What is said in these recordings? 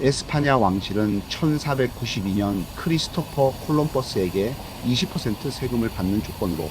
에스파냐 왕실은 1492년 크리스토퍼 콜럼버스에게 20% 세금을 받는 조건으로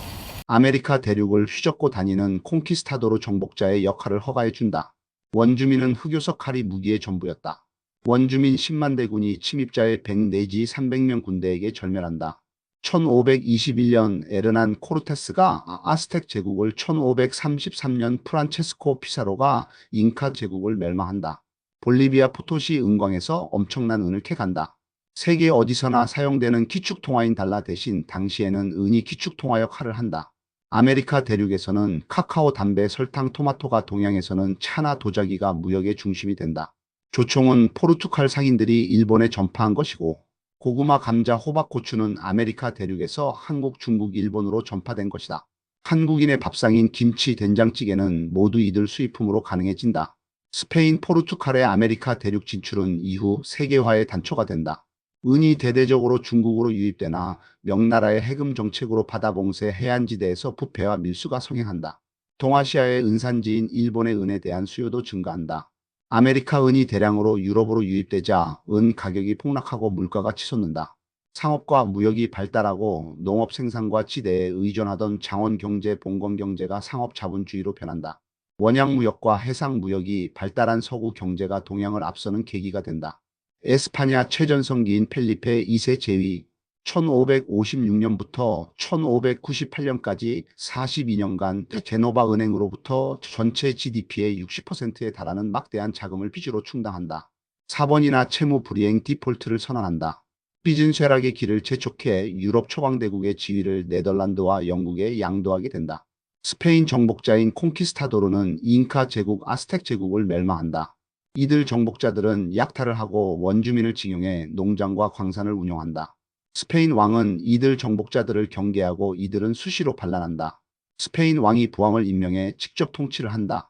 아메리카 대륙을 휘젓고 다니는 콩키스타도르 정복자의 역할을 허가해 준다. 원주민은 흑요석 칼이 무기의 전부였다. 원주민 10만 대군이 침입자의 100 내지 300명 군대에게 절멸한다. 1521년 에르난 코르테스가 아스텍 제국을 1533년 프란체스코 피사로가 잉카 제국을 멸망한다. 볼리비아 포토시 은광에서 엄청난 은을 캐간다. 세계 어디서나 사용되는 기축통화인 달러 대신 당시에는 은이 기축통화 역할을 한다. 아메리카 대륙에서는 카카오, 담배, 설탕, 토마토가 동양에서는 차나 도자기가 무역의 중심이 된다. 조총은 포르투갈 상인들이 일본에 전파한 것이고 고구마, 감자, 호박, 고추는 아메리카 대륙에서 한국, 중국, 일본으로 전파된 것이다. 한국인의 밥상인 김치, 된장찌개는 모두 이들 수입품으로 가능해진다. 스페인, 포르투갈의 아메리카 대륙 진출은 이후 세계화의 단초가 된다. 은이 대대적으로 중국으로 유입되나 명나라의 해금 정책으로 바다 봉쇄 해안지대에서 부패와 밀수가 성행한다. 동아시아의 은산지인 일본의 은에 대한 수요도 증가한다. 아메리카 은이 대량으로 유럽으로 유입되자 은 가격이 폭락하고 물가가 치솟는다. 상업과 무역이 발달하고 농업 생산과 지대에 의존하던 장원 경제, 봉건 경제가 상업 자본주의로 변한다. 원양 무역과 해상 무역이 발달한 서구 경제가 동양을 앞서는 계기가 된다. 에스파냐 최전성기인 펠리페 2세 제위 1556년부터 1598년까지 42년간 제노바 은행으로부터 전체 GDP의 60%에 달하는 막대한 자금을 빚으로 충당한다. 4번이나 채무 불이행 디폴트를 선언한다. 빚은 쇠락의 길을 재촉해 유럽 초강대국의 지위를 네덜란드와 영국에 양도하게 된다. 스페인 정복자인 콩키스타도르는 잉카 제국, 아스텍 제국을 멸망한다. 이들 정복자들은 약탈을 하고 원주민을 징용해 농장과 광산을 운영한다. 스페인 왕은 이들 정복자들을 경계하고 이들은 수시로 반란한다. 스페인 왕이 부왕을 임명해 직접 통치를 한다.